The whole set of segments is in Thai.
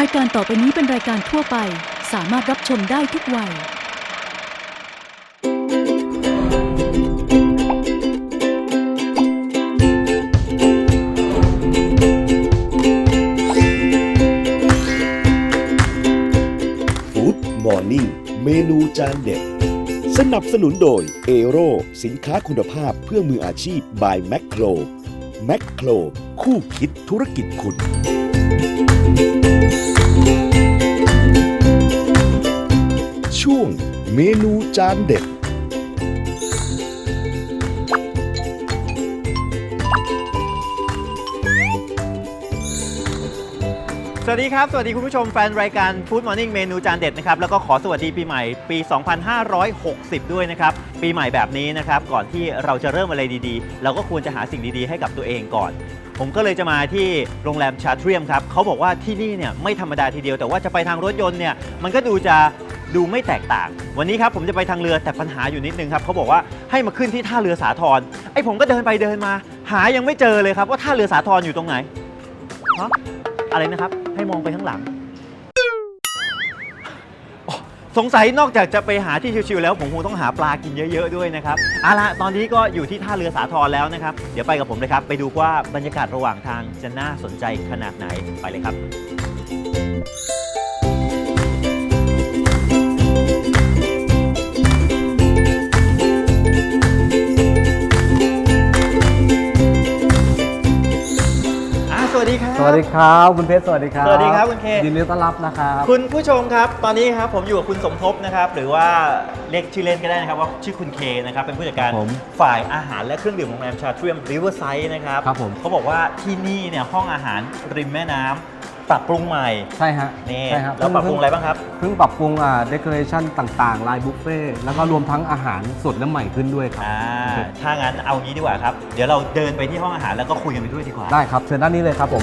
รายการต่อไปนี้เป็นรายการทั่วไป สามารถรับชมได้ทุกวัย ฟู้ดมอร์นิ่งเมนูจานเด็ด สนับสนุนโดยเอโรสินค้าคุณภาพเพื่อมืออาชีพ by แม c โครแม c โครคู่คิดธุรกิจคุณ เมนูจานเด็ด สวัสดีครับ สวัสดีคุณผู้ชมแฟนรายการ Food Morning เมนูจานเด็ดนะครับ แล้วก็ขอสวัสดีปีใหม่ปี 2560 ด้วยนะครับ ปีใหม่แบบนี้นะครับ ก่อนที่เราจะเริ่มอะไรดีๆ เราก็ควรจะหาสิ่งดีๆ ให้กับตัวเองก่อน ผมก็เลยจะมาที่โรงแรมชาเทรียมครับเขาบอกว่าที่นี่เนี่ยไม่ธรรมดาทีเดียวแต่ว่าจะไปทางรถยนต์เนี่ยมันก็ดูจะ ดูไม่แตกต่าง วันนี้ครับผมจะไปทางเรือแต่ปัญหาอยู่นิดนึงครับเขาบอกว่าให้มาขึ้นที่ท่าเรือสาทรไอ้ผมก็เดินไปเดินมา หายังไม่เจอเลยครับว่าท่าเรือสาทรอยู่ตรงไหนฮะอะไรนะครับให้มองไปข้างหลัง สงสัยนอกจากจะไปหาที่ชิวๆแล้ว ผมคงต้องหาปลากินเยอะๆด้วยนะครับเอาละตอนนี้ก็อยู่ที่ท่าเรือสาทรแล้วนะครับ เดี๋ยวไปกับผมเลยครับ ไปดูว่าบรรยากาศระหว่างทางจะน่าสนใจขนาดไหนไปเลยครับ สวัสดีครับ สวัสดีครับคุณเพชรสวัสดีครับสวัสดีครับคุณเค ยินดีต้อนรับนะครับคุณผู้ชมครับ ตอนนี้ครับผมอยู่กับคุณสมภพนะครับ หรือว่าเรียกชื่อเล่นก็ได้นะครับว่าชื่อคุณเคนะครับ เป็นผู้จัดการผมฝ่ายอาหารและเครื่องดื่มโรงแรมชาเทรียมริเวอร์ไซด์นะครับครับผมเขาบอกว่าที่นี่เนี่ยห้องอาหารริมแม่น้ำ ปรับปรุงใหม่ใช่ฮะนี่ใช่ครับแล้วปรับปรุงอะไรบ้างครับเพิ่งปรับปรุงอ่าเดคอเรชันต่างๆลายบุฟเฟ่ต์แล้วก็รวมทั้งอาหารสดและใหม่ขึ้นด้วยครับอ่าถ้างั้นเอางี้ดีกว่าครับ เดี๋ยวเราเดินไปที่ห้องอาหารแล้วก็คุยกันไปด้วยดีกว่าได้ครับเชิญด้านนี้เลยครับผม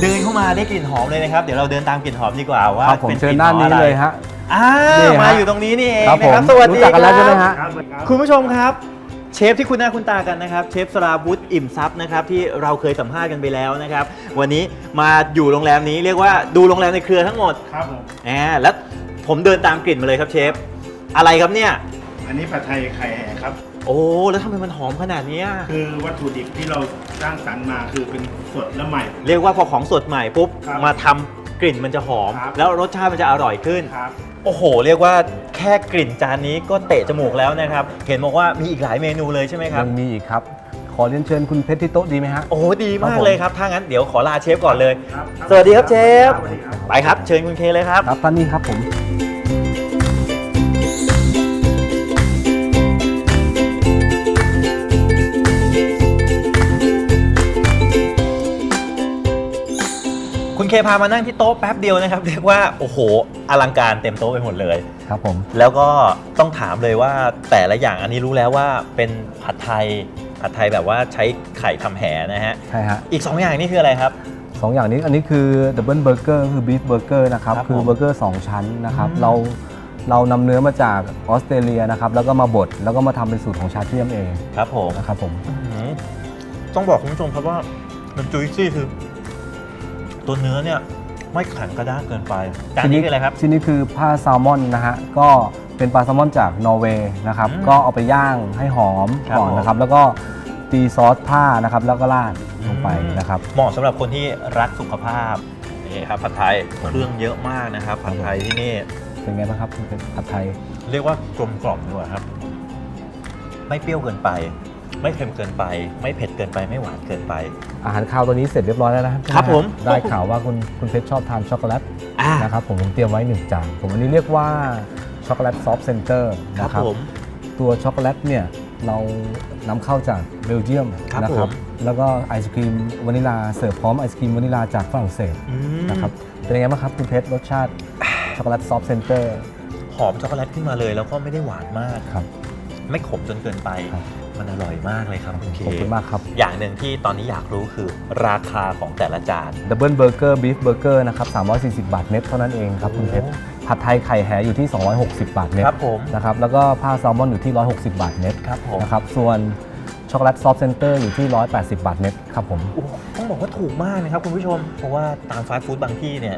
เดินเข้ามาได้กลิ่นหอมเลยนะครับ เดี๋ยวเราเดินตามกลิ่นหอมดีกว่าว่าครับผมเป็นเชิกญลิ่นหด้าอนมนี้อะไรเลยฮะอ่านี่ฮะมาอยู่ตรงนี้นี่เองครับนะผมครับสวัสดีรู้จักกันแล้วใช่ไหมฮะคุณผู้ชมครับ เชฟที่คุณหน้าคุณตากันนะครับ เชฟสราวุธอิ่มทรัพย์นะครับที่เราเคยสัมภาษณ์กันไปแล้วนะครับ วันนี้มาอยู่โรงแรมนี้เรียกว่าดูโรงแรมในเครือทั้งหมดครับผมแหมแล้วผมเดินตามกลิ่นมาเลยครับเชฟ อะไรครับเนี่ย อันนี้ผัดไทยไข่แห่ครับ โอ้แล้วทำไมมันหอมขนาดเนี้ยคือวัตถุดิบที่เราสร้างสรรค์มาคือเป็นสดและใหม่ เรียกว่าพอของสดใหม่ปุ๊บครับมาทำกลิ่นมันจะหอม ครับ แล้วรสชาติมันจะอร่อยขึ้น ครับ โอ้โห เรียกว่าแค่กลิ่นจานนี้ก็เตะจมูกแล้วนะครับ เห็นบอกว่ามีอีกหลายเมนูเลยใช่ไหมครับ ยังมีอีกครับ ขอเรียนเชิญคุณเพชรที่โต๊ะดีไหมฮะ โอ้โหดีมาครักบผมเลยครับ ถ้างั้นเดี๋ยวขอลาเชฟก่อนเลยครับสวัสดีครับเชฟสวัสดีครับไปครับ เชิญคุณเคเลยครับ ครับท่านนี้ครับผม คุณเคพามานั่งที่โต๊ะแป๊บเดียวนะครับ เรียกว่า โอ้โห อลังการเต็มโต๊ะไปหมดเลย ครับผมแล้วก็ต้องถามเลยว่าแต่ละอย่างอันนี้รู้แล้วว่าเป็นผัดไทยผัดไทยแบบว่าใช้ไข่ทำแหนะฮะ ใช่ฮะอีก 2 อย่างนี่คืออะไรครับสองอย่างนี้อันนี้คือดับเบิลเบอร์เกอร์คือบีฟเบอร์เกอร์นะครับครับคือผมเบอร์เกอร์สองชั้นนะครับอืมเราเรานำเนื้อมาจากออสเตรเลียนะครับ แล้วก็มาบดแล้วก็มาทำเป็นสูตรของชาเทียมเองครับผมนะครับผมอื้อหือต้องบอกคุณผู้ชมครับว่ามันจุยซี่คือ ตัวเนื้อเนี่ย ไม่แข็งกระด้างเกินไปจานนี้คืออะไรครับ ชิ้นนี้คือผ้าแซลมอนนะฮะก็เป็นปลาแซลมอนจากนอร์เวย์นะครับอืมก็เอาไปย่างให้หอมครับก่อนผม นะครับ แล้วก็ตีซอสผ้านะครับแล้วก็ราดลงไปนะครับ เหมาะสำหรับคนที่รักสุขภาพนี่ครับผัดไทยเครื่องเยอะมากนะครับผัดไทยที่นี่ เป็นไงบ้างครับคุณเป็นผัดไทย เรียกว่ากลมกล่อมด้วยครับ ไม่เปรี้ยวเกินไป ไม่เค็มเกินไป ไม่เผ็ดเกินไปไม่หวานเกินไป อาหารคาวตัวนี้เสร็จเรียบร้อยแล้วนะครับครับผม ได้ข่าวว่าคุณคุณเพชรชอบทานช็อกโกแลตอ่านะครับผมผมเตรียมไว้หนึ่งจานผมอันนี้เรียกว่าช็อกโกแลตซอฟต์เซนเตอร์ครับนะครับผม ตัวช็อกโกแลตเนี่ยเรานำเข้าจากเบลเยียมครับนะผม แล้วก็ไอศครีมวานิลาเสิร์ฟพร้อมไอศครีมวานิลาจากฝรั่งเศสอืมนะครับเป็นยังไงบ้างครับคุณเพชรรสชาติช็อกโกแลตซอฟต์เซนเตอร์ หอมช็อกโกแลตขึ้นมาเลย แล้วก็ไม่ได้หวานมาก ครับ ไม่ขมจนเกินไป ครับ มันอร่อยมากเลยครับคุณเคขอบคุณมากครับ อย่างหนึ่งที่ตอนนี้อยากรู้คือราคาของแต่ละจานดับเบิลเบอร์เกอร์บีฟเบอร์เกอร์นะครับ340 บาทเน็ตเท่านั้นเองครับคุณเพชรโอ้ผัดไทยไข่แหอยู่ที่ 260 บาทเน็ตครับผมนะครับแล้วก็ผ้าแซลมอนอยู่ที่ 160 บาทเน็ตครับผมนะครับส่วนช็อกโกแลตซอฟต์เซนเตอร์อยู่ที่ 180 บาทเน็ตครับผมโอ้โหต้องบอกว่าถูกมากนะครับคุณผู้ชม เพราะว่าตามฟาสต์ฟู้ดบางที่เนี่ย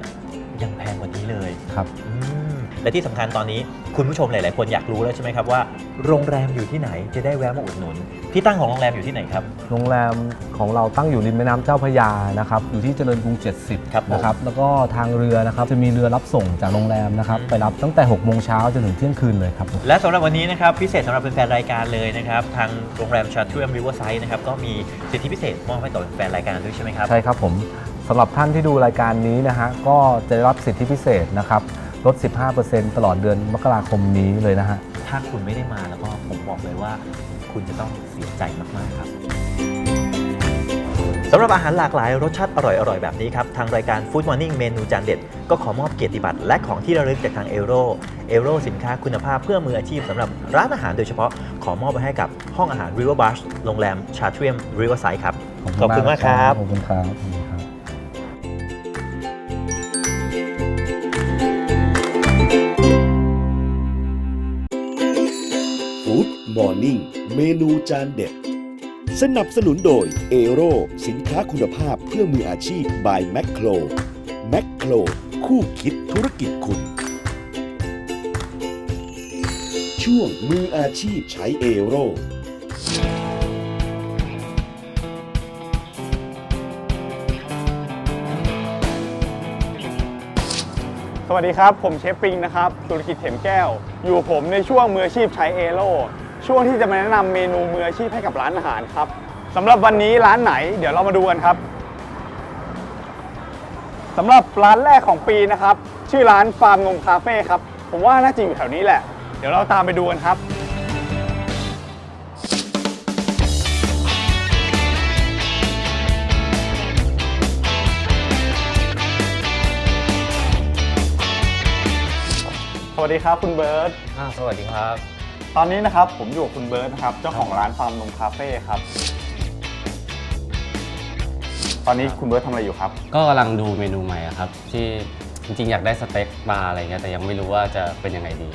ยังแพงกว่านี้เลยครับอืม และที่สำคัญตอนนี้คุณผู้ชมหลาย ๆ คนอยากรู้แล้วใช่ไหมครับว่าโรงแรมอยู่ที่ไหนจะได้แวะมาอุดหนุน ที่ตั้งของโรงแรมอยู่ที่ไหนครับ โรงแรมของเราตั้งอยู่ริมแม่น้ำเจ้าพระยานะครับอยู่ที่เจริญกรุงครับผม70นะครับแล้วก็ทางเรือนะครับจะมีเรือรับส่งจากโรงแรมนะครับอืมไปรับตั้งแต่6โมงเช้าจนถึงเที่ยงคืนเลยครับผมและสำหรับวันนี้นะครับพิเศษสำหรับแฟนๆรายการเลยนะครับทางโรงแรมชาทรียมริเวอร์ไซด์นะครับก็มีสิทธิพิเศษมอบให้ต่อแฟนๆรายการด้วยใช่ไหมครับใช่ครับผมสำหรับท่านที่ดูรายการนี้นะฮะก็จะได้รับสิทธิพิเศษนะครับ ลด 15%ตลอดเดือนมกราคมนี้เลยนะฮะ ถ้าคุณไม่ได้มาแล้วก็ผมบอกเลยว่าคุณจะต้องเสียใจมาก ๆ ครับสำหรับอาหารหลากหลายรสชาติอร่อย ๆ แบบนี้ครับ ทางรายการ Food Morning เมนูจานเด็ด ก็ขอมอบเกียรติบัตรและของที่ระลึกจากทางเอโรเอโรสินค้าคุณภาพเพื่อมืออาชีพสำหรับร้านอาหารโดยเฉพาะขอมอบไปให้กับห้องอาหาร River Bush โรงแรมชาเทียม Riverside ครับ ขอบคุณมากครับ ขอบคุณครับ เมนูจานเด็ด สนับสนุนโดยเอโรสินค้าคุณภาพเพื่อมืออาชีพ by แม c โครแม c โครคู่คิดธุรกิจคุณ ช่วงมืออาชีพใช้เอโรสวัสดีครับ ผมเชฟปิงนะครับ ธุรกิจเข็มแก้ว อยู่ผมในช่วงมืออาชีพใช้เอโ o ช่วงที่จะมาแนะนำเมนูมืออาชีพให้กับร้านอาหารครับสำหรับวันนี้ร้านไหนเดี๋ยวเรามาดูกันครับสำหรับร้านแรกของปีนะครับ ชื่อร้านฟาร์มนมคาเฟ่ครับ ผมว่าน่าจะอยู่แถวนี้แหละ เดี๋ยวเราตามไปดูกันครับสวัสดีครับคุณเบิร์ตสวัสดีครับ ตอนนี้นะครับผมอยู่กับคุณเบิร์ตนะครับเจ้าของร้านฟาร์มนมคาเฟ่ครับ ตอนนี้คุณเบิร์ตทำอะไรอยู่ครับ ก็กำลังดูเมนูใหม่อะครับ ที่จริงๆ อยากได้สเต็กปลาอะไรเงี้ยแต่ยังไม่รู้ว่าจะเป็นยังไงดี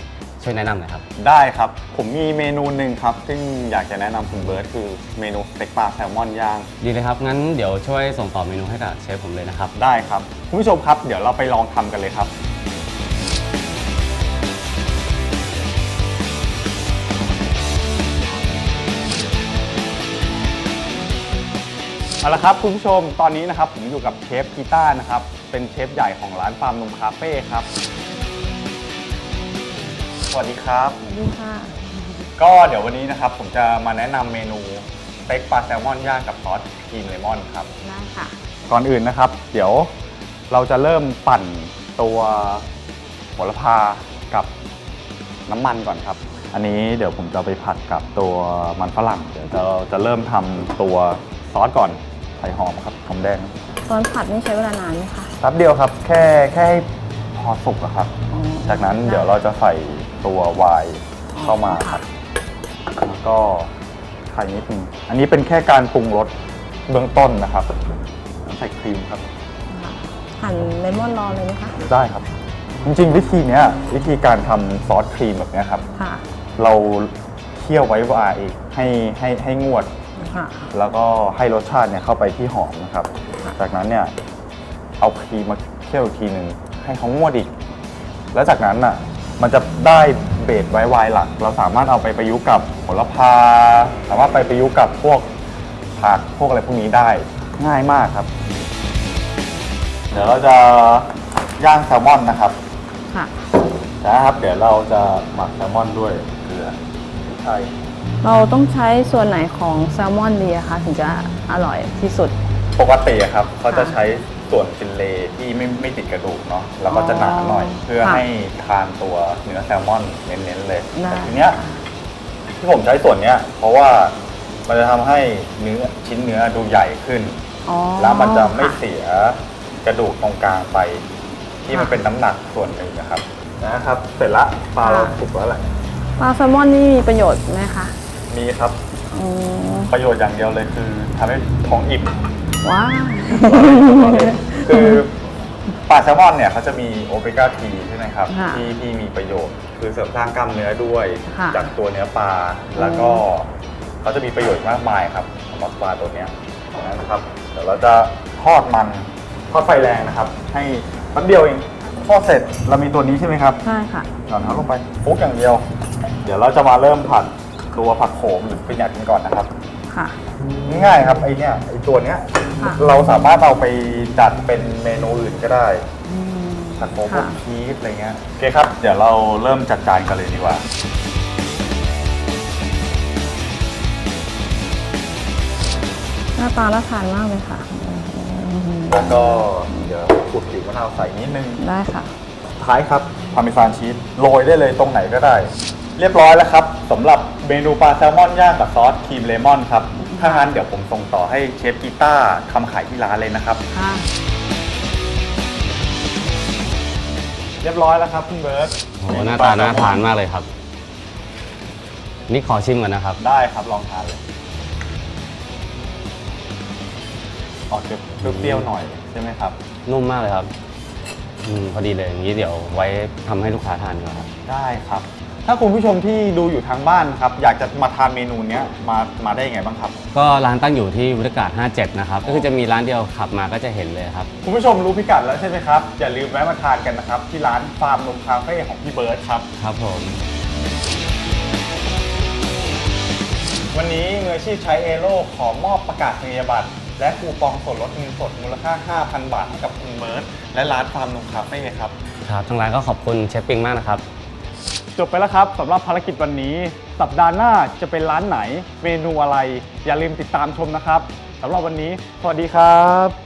ช่วยแนะนำหน่อยครับ ได้ครับ ผมมีเมนูหนึ่งครับ ซึ่งอยากจะแนะนำคุณเบิร์ตคือเมนูสเต็กปลาแซลมอนย่าง ดีเลยครับ งั้นเดี๋ยวช่วยส่งต่อเมนูให้กับเชฟผมเลยนะครับ ได้ครับ คุณผู้ชมครับ เดี๋ยวเราไปลองทำกันเลยครับ เอาละครับคุณผู้ชมตอนนี้นะครับผมอยู่กับเชฟกีตาร์นะครับเป็นเชฟใหญ่ของร้านฟาร์มนมคาเฟ่ครับ สวัสดีครับสวัสดีค่ะ ก็เดี๋ยววันนี้นะครับผมจะมาแนะนำเมนูสเต็กปลาแซลมอนย่างกับซอสครีมเลมอนครับ ได้ค่ะ ก่อนอื่นนะครับ เดี๋ยวเราจะเริ่มปั่นตัวโหระพากับน้ำมันก่อนครับ อันนี้เดี๋ยวผมจะเอาไปผัดกับตัวมันฝรั่ง เดี๋ยวจะจะเริ่มทำตัวซอสก่อนใส่หอมครับหอมแดงตอนผัดนี่ใช้เวลานานไหมคะแป๊บเดียวครับ แค่แค่ให้พอสุกอะครับ อ๋อจากนั้นได้เดี๋ยวเราจะใส่ตัวไวน์เข้ามาผัดแล้วก็ไข่นิดนึงอันนี้เป็นแค่การปรุงรสเบื้องต้นนะครับใส่ครีมครับค่ะหั่นเลมอนรอเลยไหมคะได้ครับ จริงๆ วิธีเนี้ยวิธีการทำซอสครีมแบบเนี้ยครับ ค่ะ เราเคี่ยวไว้ไวายให้ให้ให้งวด ค่ะแล้วก็ให้รสชาติเนี่ยเข้าไปที่หอมนะครับ ค่ะ จากนั้นเนี่ยเอาครีมมาเคี่ยวอีกทีหนึ่งให้เขางวดอีก แล้วจากนั้นน่ะมันจะได้เบสไว้ไวน์หลัก เราสามารถเอาไปประยุกต์กับโหระพาสามารถไปประยุกต์กับพวกผักพวกอะไรพวกนี้ได้ง่ายมากครับ เดี๋ยวเราจะย่างแซลมอนนะครับ ค่ะ นะครับ เดี๋ยวเราจะหมักแซลมอนด้วยเกลือพริกไทย เราต้องใช้ส่วนไหนของแซลมอนดีอะคะถึงจะอร่อยที่สุด ปกติอะครับเขาจะใช้ส่วนฟินเลย์ที่ไม่ไม่ติดกระดูกเนาะแล้วก็จะหนาหน่อย เพื่อค่ะให้ทานตัวเนื้อแซลมอนเน้นๆเลยได้ แต่ทีเนี้ยที่ผมใช้ส่วนเนี้ยเพราะว่ามันจะทำให้เนื้อชิ้นเนื้อดูใหญ่ขึ้น อ๋อแล้วมันจะไม่ค่ เสียกระดูกตรงกลางไป ที่มันค่ะ เป็นน้ำหนักส่วนหนึ่งนะครับนะครับ เสร็จละปลาเราค่ะสุกแล้วแหละปลาแซลมอนนี่มีประโยชน์ไหมคะ มีครับ อืมประโยชน์อย่างเดียวเลยคือทำให้ท้องอิ่ม ว้าว คือปลาแซลมอนเนี่ยเขาจะมีโอเมก้าทีใช่ไหมครับ ค่ะที่ที่มีประโยชน์ คือเสริมสร้างกล้ามเนื้อด้วย ค่ะจากตัวเนื้อปลา แล้วก็เขาจะมีประโยชน์มากมายครับสำหรับปลาตัวเนี้ยนะครับเดี๋ยวเราจะทอดมันทอดไฟแรงนะครับ ให้แป๊บเดียวเองทอดเสร็จเรามีตัวนี้ใช่ไหมครับ ใช่ค่ะ หย่อนเท้าลงไปฟุกอย่างเดียว เดี๋ยวเราจะมาเริ่มผัด ตัวผักโขมหรือเป็นหยัดกันก่อนนะครับ ค่ะ ง่ายๆครับไอเนี้ยไอตัวเนี้ยค่ะ เราสามารถเอาไปจัดเป็นเมนูอื่นก็ได้อืมผัดโขมบค่ะนชีสอะไรเงี้ยโอเคครับเดี๋ยวเราเริ่มจัดจานกันเลยดีกว่า หน้าตาน่าทานมากเลยค่ะอืมแล้วก็เดี๋ยวขูดผิวมะนาวใส่นิดนึง ได้ค่ะ ท้ายครับพาร์เมซานชีสโรยได้เลยตรงไหนก็ได้ เรียบร้อยแล้วครับสำหรับเมนูปลาแซลมอนย่างกับซอสครีมเลมอนครับถ้างั้นเดี๋ยวผมส่งต่อให้เชฟกีต้าทำขายที่ร้านเลยนะครับ ค่ะเรียบร้อยแล้วครับคุณเบิร์ตโอ้โหหน้าตาน่าทานมากเลยครับ นี่ขอชิมก่อนนะครับ ได้ครับลองทานเลยออกจะเปรี้ยวๆหน่อยใช่ไหมครับ นุ่มมากเลยครับ อืมพอดีเลยอย่างนี้เดี๋ยวไว้ทำให้ลูกค้าทานดีกว่าครับ ได้ครับ ถ้าคุณผู้ชมที่ดูอยู่ทางบ้านครับอยากจะมาทานเมนูเนี้ยมามาได้ยังไงบ้างครับ ก็ร้านตั้งอยู่ที่วุฒิกาศ 57 นะครับ ก็คือจะมีร้านเดียวขับมาก็จะเห็นเลยครับ คุณผู้ชมรู้พิกัดแล้วใช่ไหมครับ อย่าลืมแวะมาทานกันนะครับ ที่ร้านฟาร์มนมคาเฟ่ของพี่เบิร์ตครับ ครับผม วันนี้มืออาชีพใช้เอโร่ขอมอบประกาศนียบัตรและคูปองส่วนลดเงินสดมูลค่า 5,000 บาทให้กับคุณเบิร์ตและร้านฟาร์มนมคาเฟ่ครับ ครับ ทางร้านก็ขอบคุณเชฟปิงมากนะครับ จบไปแล้วครับสำหรับภารกิจวันนี้ สัปดาห์หน้าจะเป็นร้านไหน เมนูอะไร อย่าลืมติดตามชมนะครับสำหรับวันนี้ สวัสดีครับ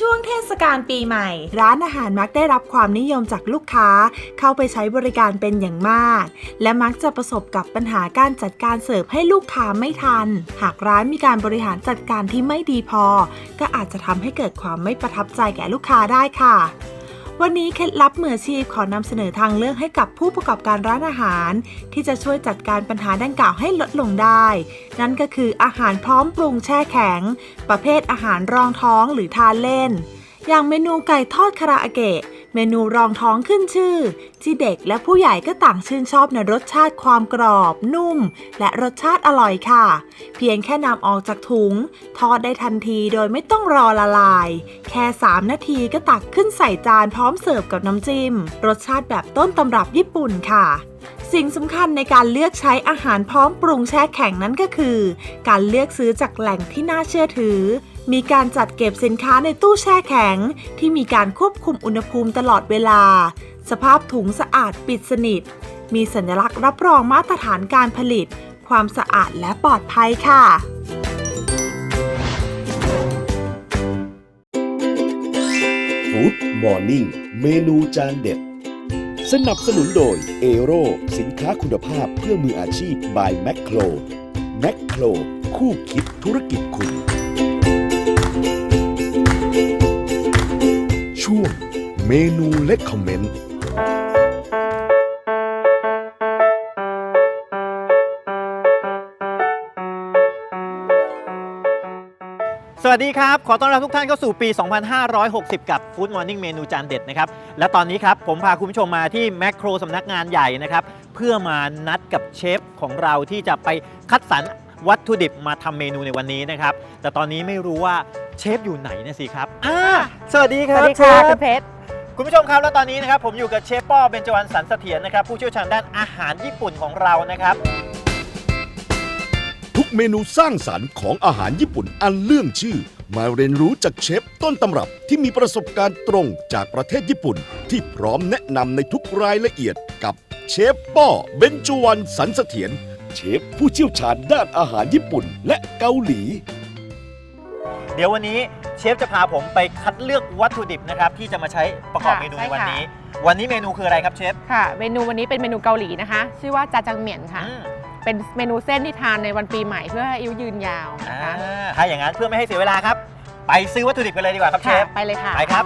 ช่วงเทศกาลปีใหม่ ร้านอาหารมักได้รับความนิยมจากลูกค้า เข้าไปใช้บริการเป็นอย่างมาก และมักจะประสบกับปัญหาการจัดการเสิร์ฟให้ลูกค้าไม่ทัน หากร้านมีการบริหารจัดการที่ไม่ดีพอ ก็อาจจะทำให้เกิดความไม่ประทับใจแก่ลูกค้าได้ค่ะ วันนี้เคล็ดลับมืออาชีพขอนำเสนอทางเลือกให้กับผู้ประกอบการร้านอาหาร ที่จะช่วยจัดการปัญหาดังกล่าวให้ลดลงได้ นั่นก็คืออาหารพร้อมปรุงแช่แข็ง ประเภทอาหารรองท้องหรือทานเล่น อย่างเมนูไก่ทอดคาราเกะ เมนูรองท้องขึ้นชื่อ ที่เด็กและผู้ใหญ่ก็ต่างชื่นชอบในรสชาติความกรอบ นุ่ม และรสชาติอร่อยค่ะ เพียงแค่นำออกจากถุง ทอดได้ทันทีโดยไม่ต้องรอละลาย แค่ 3 นาทีก็ตักขึ้นใส่จานพร้อมเสิร์ฟกับน้ำจิ้ม รสชาติแบบต้นตำรับญี่ปุ่นค่ะสิ่งสำคัญในการเลือกใช้อาหารพร้อมปรุงแช่แข็งนั้นก็คือ การเลือกซื้อจากแหล่งที่น่าเชื่อถือ มีการจัดเก็บสินค้าในตู้แช่แข็ง ที่มีการควบคุมอุณหภูมิตลอดเวลา สภาพถุงสะอาดปิดสนิท มีสัญลักษณ์รับรองมาตรฐานการผลิต ความสะอาดและปลอดภัยค่ะฟู้ดมอร์นิ่งเมนูจานเด็ด สนับสนุนโดยเอโรสินค้าคุณภาพเพื่อมืออาชีพ by แม c โครแม c โครคู่คิดธุรกิจคุณ ช่วงเมนูเล็กคอมเมนต์สวัสดีครับ ขอต้อนรับทุกท่านเข้าสู่ปี 2560 กับ Food Morning เมนูจานเด็ดนะครับ และตอนนี้ครับผมพาคุณผู้ชมมาที่แมคโครสำนักงานใหญ่นะครับ เพื่อมานัดกับเชฟของเราที่จะไปคัดสรรวัตถุดิบมาทำเมนูในวันนี้นะครับ แต่ตอนนี้ไม่รู้ว่า เชฟอยู่ไหนนะสิครับอ่าสวัสดีครับสวัสดีค่ะเชฟคุณเพชร คุณผู้ชมครับ แล้วตอนนี้นะครับผมอยู่กับเชฟป้อเบญจวรรณสันเสถียรนะครับผู้เชี่ยวชาญด้านอาหารญี่ปุ่นของเรานะครับ ทุกเมนูสร้างสรรค์ของอาหารญี่ปุ่นอันเรื่องชื่อ มาเรียนรู้จากเชฟต้นตำรับที่มีประสบการณ์ตรงจากประเทศญี่ปุ่น ที่พร้อมแนะนำในทุกรายละเอียดกับเชฟป้อเบญจวรรณสันเสถียรเชฟผู้เชี่ยวชาญด้านอาหารญี่ปุ่นและเกาหลี เดี๋ยววันนี้เชฟจะพาผมไปคัดเลือกวัตถุดิบนะครับที่จะมาใช้ประกอบค่ะเมนูใช่ในวันค่ะ นี้ วันนี้เมนูคืออะไรครับเชฟค่ะเมนูวันนี้เป็นเมนูเกาหลีนะคะ ชื่อว่าจาจังเหมียนค่ะ อืมเป็นเมนูเส้นที่ทานในวันปีใหม่เพื่อให้อายุยืนยาวนะอ่าคะถ้าอย่างนั้นเพื่อไม่ให้เสียเวลาครับ ไปซื้อวัตถุดิบกันเลยดีกว่าครับเชค่ะฟ ไปเลยค่ะ ไปครับ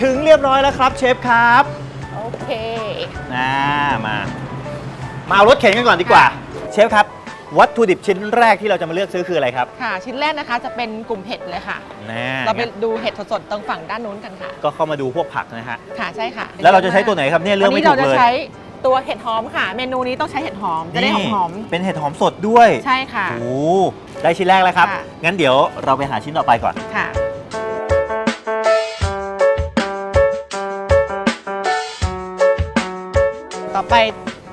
ถึงเรียบร้อยแล้วครับเชฟครับโอเคอ่ามา มาเอารถเข็นกันก่อนดีกว่า เชฟครับ วัตถุดิบชิ้นแรกที่เราจะมาเลือกซื้อคืออะไรครับค่ะ ชิ้นแรกนะคะจะเป็นกลุ่มเห็ดเลยค่ะแน่เราไปดูเห็ดสดๆตรงฝั่งด้านนู้นกันค่ะ ก็เข้ามาดูพวกผักนะฮะ ค่ะใช่ค่ะแล้วเราจะใช้ตัวไหนครับเนี่ยเลือกวันไม่นี้ถูเรากจะเลยใช้ตัวเห็ดหอมค่ะ เมนูนี้ต้องใช้เห็ดหอมจะได้หอมหอมนี่เป็นเห็ดหอมสดด้วยๆใช่ค่ะ โอ้ได้ชิ้นแรกแล้วครับ ค่ะ งั้นเดี๋ยวเราไปหาชิ้นต่อไปก่อน ค่ะ ไป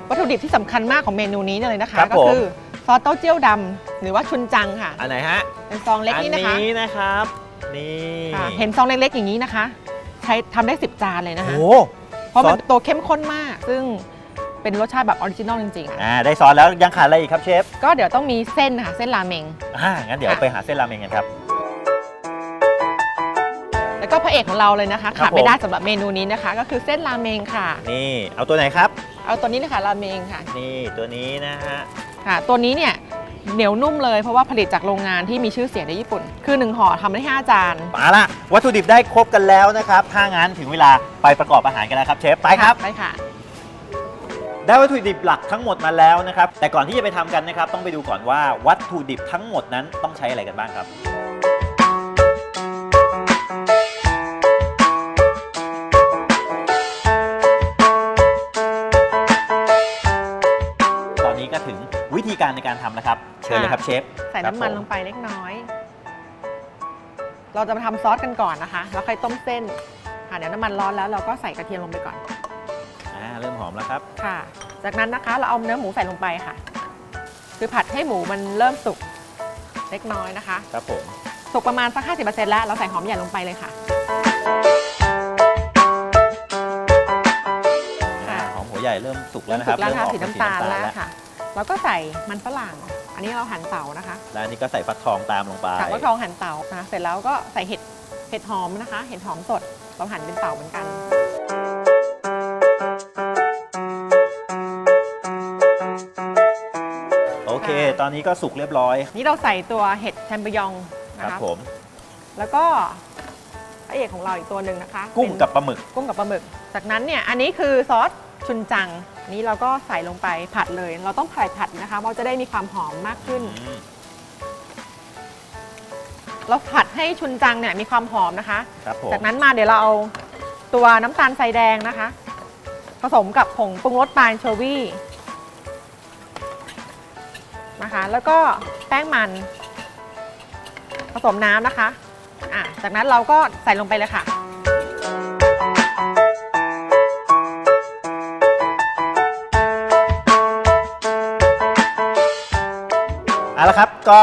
วัตถุดิบที่สำคัญมากของเมนูนี้เลยนะคะ ครับก็ผม คือซอสเต้าเจี้ยวดำหรือว่าชุนจังค่ะ อันไหนฮะเป็นซองเล็กนี่นะคะอันนี้นะครับ นี่ค่ะเห็นซองเล็กๆอย่างนี้นะคะ ใช้ทำได้ 10 จานเลยนะคะ โอ้ เพราะมันซอส ตัวเข้มข้นมาก ซึ่งเป็นรสชาติแบบออริจินอลจริงๆอะอ่าได้ซอสแล้วยังขาดอะไรอีกครับเชฟก็เดี๋ยวต้องมีเส้นค่ะเส้นราเมง อ่างั้นเดี๋ยวค่ะไปหาเส้นราเมงกันครับ แล้วก็พระเอกของเราเลยนะคะครับขาดไม่ได้ผม สำหรับเมนูนี้นะคะ ก็คือเส้นราเมงค่ะ นี่เอาตัวไหนครับ เอาตัวนี้เลยค่ะราเมงค่ะนี่ตัวนี้นะฮะ ค่ะ ตัวนี้เนี่ยเหนียวนุ่มเลยเพราะว่าผลิตจากโรงงานที่มีชื่อเสียงในญี่ปุ่น คือ1ห่อทำได้5จาน มาละวัตถุดิบได้ครบกันแล้วนะครับ ถ้างั้นถึงเวลาไปประกอบอาหารกันแล้วครับเชฟ ไปครับ ไปค่ะ ได้วัตถุดิบหลักทั้งหมดมาแล้วนะครับ แต่ก่อนที่จะไปทำกันนะครับ ต้องไปดูก่อนว่าวัตถุดิบทั้งหมดนั้นต้องใช้อะไรกันบ้างครับ การในการทำแล้วครับเชิญเลยครับเชฟใส่น้ำมันลงไปเล็กน้อย เราจะมาทำซอสกันก่อนนะคะ แล้วค่อยต้มเส้นค่ะเดี๋ยวน้ำมันร้อนแล้วเราก็ใส่กระเทียมลงไปก่อนอ่าเริ่มหอมแล้วครับค่ะ จากนั้นนะคะเราเอาเนื้อหมูใส่ลงไปค่ะ คือผัดให้หมูมันเริ่มสุกเล็กน้อยนะคะ ครับผมสุกประมาณสัก 50%แล้วเราใส่หอมใหญ่ลงไปเลยค่ะ อ่าหอมหัวใหญ่เริ่มสุกแล้วนะครับสุกแล้วค่ะเริ่มออกสีเป็นน้ำตาลแล้วแล้วค่ะ แล้วก็ใส่มันฝรั่ง อันนี้เราหั่นเตานะคะ แล้วอันนี้ก็ใส่ฟักทองตามลงไปค่ะก็ทองหั่นเตานะเสร็จแล้วก็ใส่เห็ดเห็ดหอมนะคะ เห็ดหอมสดเราหั่นเป็นเตาเหมือนกันโอเค ตอนนี้ก็สุกเรียบร้อย นี่เราใส่ตัวเห็ดแชมเปญยองคนะรับคะผมแล้วก็พระเอกของเราอีกตัวหนึ่งนะคะกุ้งเป็นกับปลาหมึก กุ้งกับปลาหมึก จากนั้นเนี่ยอันนี้คือซอสชุนจังอั นนี้เราก็ใส่ลงไปผัดเลย เราต้องผัดผัดนะคะเพราะจะได้มีความหอมมากขึ้น อืม เราผัดให้ชุนจังเนี่ยมีความหอมนะคะ ครับผม จากนั้นมาเดี๋ยวเราเอาตัวน้ำตาลทรายแดงนะคะ ผสมกับผงปรุงรสปลาโชวี่นะคะ แล้วก็แป้งมัน ผสมน้ำนะคะอะจากนั้นเราก็ใส่ลงไปเลยค่ะ เอาละครับก็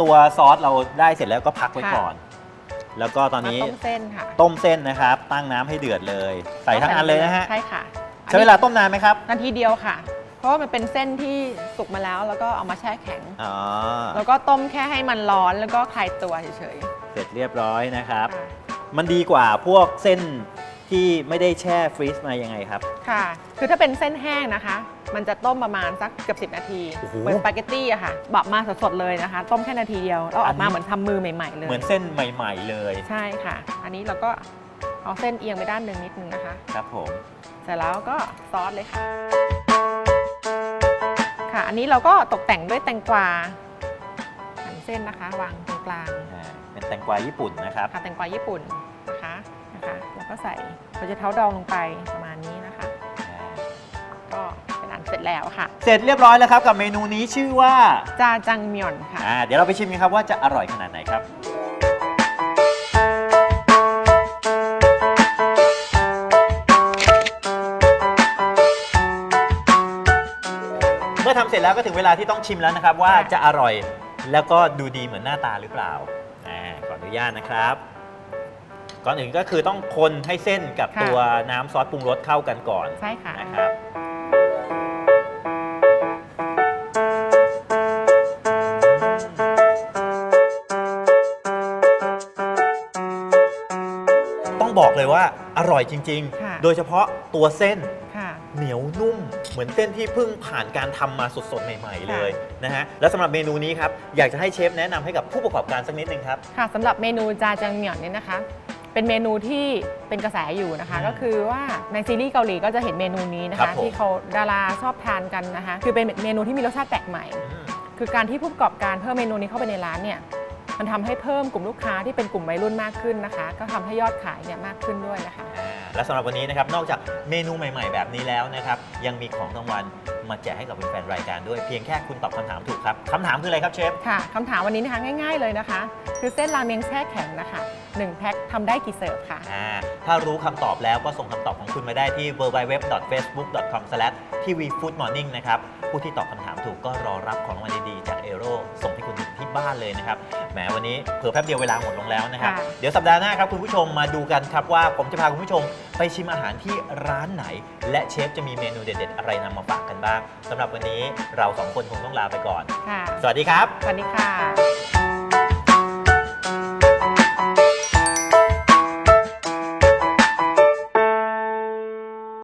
ตัวซอสเราได้เสร็จแล้วก็พักไว้ค่ะก่อน แล้วก็ตอนมานี้ต้มเส้นค่ะต้มเส้นนะครับ ตั้งน้ำให้เดือดเลย ใส่ทั้งอันเลยนะฮะใช่ค่ะใช้เวลาต้มนานไหมครับนาทีเดียวค่ะ เพราะว่ามันเป็นเส้นที่สุกมาแล้วแล้วก็เอามาแช่แข็งอ๋อแล้วก็ต้มแค่ให้มันร้อนแล้วก็คลายตัวเฉยเสร็จเรียบร้อยนะครับๆค่ะมันดีกว่าพวกเส้น ที่ไม่ได้แช่ฟรีซมายังไงครับ ค่ะ คือถ้าเป็นเส้นแห้งนะคะ มันจะต้มประมาณสักเกือบ10 นาที โอ้โห เหมือนสปาเกตตี้อะค่ะบอกมาสดๆเลยนะคะ ต้มแค่นาทีเดียวแล้วออกมาอันนี้เหมือนทำมือใหม่ๆ เลยเหมือนเส้นใหม่ๆเลยใช่ค่ะ อันนี้เราก็เอาเส้นเอียงไปด้านหนึ่งนิดนึงนะคะ ครับผม เสร็จแล้วก็ซอสเลยค่ะ ค่ะ อันนี้เราก็ตกแต่งด้วยแตงกวาหั่นเส้นนะคะ วางตรงกลางอ่าเป็นแตงกวาญี่ปุ่นนะครับ ค่ะแตงกวาญี่ปุ่น นะคะนะคะ แล้วก็ใส่เราจะเท้าดองลงไปประมาณนี้นะคะ ก็เป็นอันเสร็จแล้วค่ะ เสร็จเรียบร้อยแล้วครับกับเมนูนี้ชื่อว่าจาจังเมียนค่ะ อ่าเดี๋ยวเราไปชิมกันครับว่าจะอร่อยขนาดไหนครับ เมื่อทำเสร็จแล้วก็ถึงเวลาที่ต้องชิมแล้วนะครับ ว่าค่ะ จะอร่อยแล้วก็ดูดีเหมือนหน้าตาหรือเปล่าอ่าขออนุญาตนะครับ ก่อนอื่นก็คือต้องคนให้เส้นกับค่ะ ตัวน้ำซอสปรุงรสเข้ากันก่อนใช่ค่ะ นะครับ ต้องบอกเลยว่าอร่อยจริง ค่ะ ๆ โดยเฉพาะตัวเส้น ค่ะ เหนียวนุ่มเหมือนเส้นที่เพิ่งผ่านการทำมาสดๆ ใหม่ ๆ เลยนะฮะแล้วสำหรับเมนูนี้ครับ อยากจะให้เชฟแนะนำให้กับผู้ประกอบการสักนิดนึงครับ ค่ะสำหรับเมนูจาจังเมียนเนี่ยนะคะ เป็นเมนูที่เป็นกระแสอยู่นะคะอืมก็คือว่าในซีรีส์เกาหลีก็จะเห็นเมนูนี้นะครัคะ บผม ที่เขาดาราชอบทานกันนะคะ คือเป็นเมนูที่มีรสชาติแปลกใหม่อืมคือการที่ผู้ประกอบการเพิ่มเมนูนี้เข้าไปในร้านเนี่ยมันทำให้เพิ่มกลุ่มลูกค้าที่เป็นกลุ่มวัยรุ่นมากขึ้นนะคะ ก็ทำให้ยอดขายเนี่ยมากขึ้นด้วยนะคะ อ่า และสำหรับวันนี้นะครับนอกจากเมนูใหม่ ๆ แบบนี้แล้วนะครับยังมีของรางวัลมาแจกให้กับแฟนๆรายการด้วยเพียงแค่คุณตอบคำถามถูกครับคำถามคืออะไรครับเชฟ ค่ะคำถามวันนี้นะคะง่ายๆเลยนะคะ คือเส้นราเมงแช่แข็งนะคะ1แพ็คทำได้กี่เสิร์ฟค่ะ อ่าถ้ารู้คำตอบแล้วก็ส่งคำตอบของคุณมาได้ที่ www.facebook.com/tvfoodmorning นะครับผู้ที่ตอบคำถาม ถูกก็รอรับของรางวัลดีๆจากเอโรส่งให้คุณถึงที่บ้านเลยนะครับแหมวันนี้เผื่อแป๊บเดียวเวลาหมดลงแล้วนะครับค่ะ เดี๋ยวสัปดาห์หน้าครับคุณผู้ชมมาดูกันครับว่าผมจะพาคุณผู้ชมไปชิมอาหารที่ร้านไหน และเชฟจะมีเมนูเด็ด ๆ อะไรนำมาฝากกันบ้างสำหรับวันนี้เราสองคนคงต้องลาไปก่อน ค่ะ สวัสดีครับ สวัสดีค่ะ